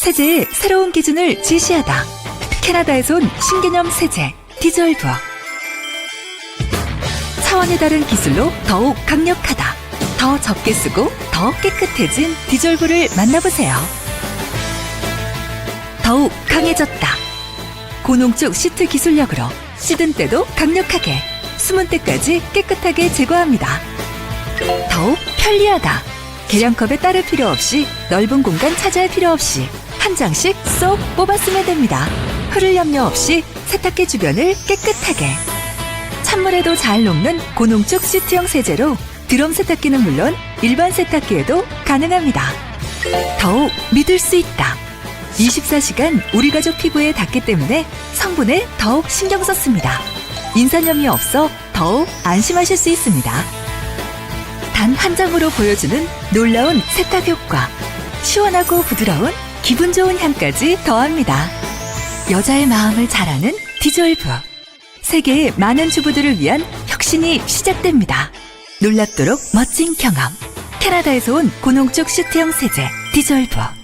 세제의 새로운 기준을 제시하다. 캐나다에서 온 신개념 세제 디졸브. 차원이 다른 기술로 더욱 강력하다. 더 적게 쓰고 더 깨끗해진 디졸브를 만나보세요. 더욱 강해졌다. 고농축 시트 기술력으로 씻은 때도 강력하게, 숨은 때까지 깨끗하게 제거합니다. 더욱 편리하다. 계량컵에 따를 필요 없이 넓은 공간 차지할 필요 없이 한 장씩 쏙 뽑아 쓰면 됩니다. 흐를 염려 없이 세탁기 주변을 깨끗하게. 찬물에도 잘 녹는 고농축 시트형 세제로 드럼 세탁기는 물론 일반 세탁기에도 가능합니다. 더욱 믿을 수 있다. 24시간 우리 가족 피부에 닿기 때문에 성분에 더욱 신경 썼습니다. 인산염이 없어 더욱 안심하실 수 있습니다. 단 한 장으로 보여주는 놀라운 세탁 효과. 시원하고 부드러운 기분 좋은 향까지 더합니다. 여자의 마음을 잘 아는 디졸브. 세계의 많은 주부들을 위한 혁신이 시작됩니다. 놀랍도록 멋진 경험. 캐나다에서 온 고농축 시트형 세제 디졸브.